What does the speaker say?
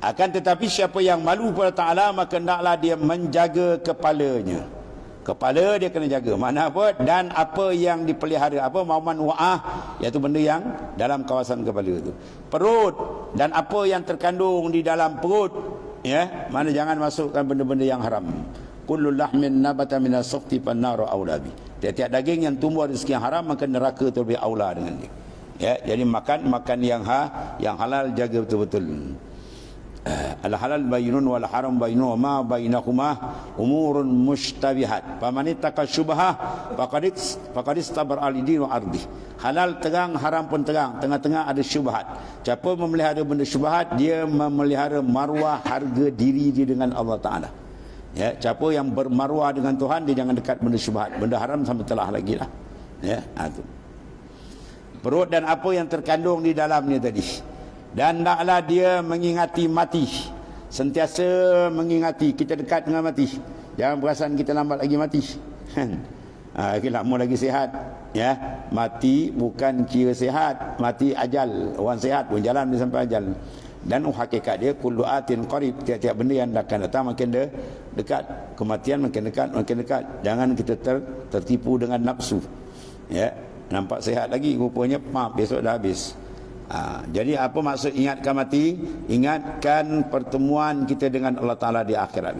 Akan tetapi siapa yang malu kepada Ta'ala maka hendaklah dia menjaga kepalanya. Kepala dia kena jaga. Mana apa? Dan apa yang dipelihara. Apa? Mauman wa'ah. Iaitu benda yang dalam kawasan kepala itu. Perut. Dan apa yang terkandung di dalam perut. Ya. Mana jangan masukkan benda-benda yang haram. Kullu lahmin nabata minas sukti pannaru awlabi. Tiap-tiap daging yang tumbuh dari sekian haram. Maka neraka itu lebih awla dengan dia. Ya, jadi makan makan yang ha, yang halal jaga betul-betul. Al halal bainun wal haram bainuma bainahuma umurun mushtabihat. Faman ittaqa syubhah faqad faqad istabar al din wa ardi. Halal terang haram pun terang. Tengah-tengah ada syubhat. Siapa memelihara benda syubhat dia memelihara marwah harga diri dia dengan Allah taala. Ya siapa yang bermarwah dengan Tuhan dia jangan dekat benda syubhat. Benda haram sampai telah lagi lah. Ya ha, perut dan apa yang terkandung di dalamnya tadi dan naklah dia mengingati mati. Sentiasa mengingati kita dekat dengan mati. Jangan perasan kita lambat lagi mati. Ha, okay, lama lagi sihat ya. Mati bukan kira sihat mati ajal. Orang sihat pun jalan dia sampai ajal. Dan hakikat dia kullu atin qarib. Tiap-tiap benda yang akan datang makin dia dekat. Kematian makin dekat makin dekat. Jangan kita ter, tertipu dengan nafsu ya. Nampak sihat lagi rupanya maaf besok dah habis Ha, jadi apa maksud ingatkan mati? Ingatkan pertemuan kita dengan Allah Ta'ala di akhirat.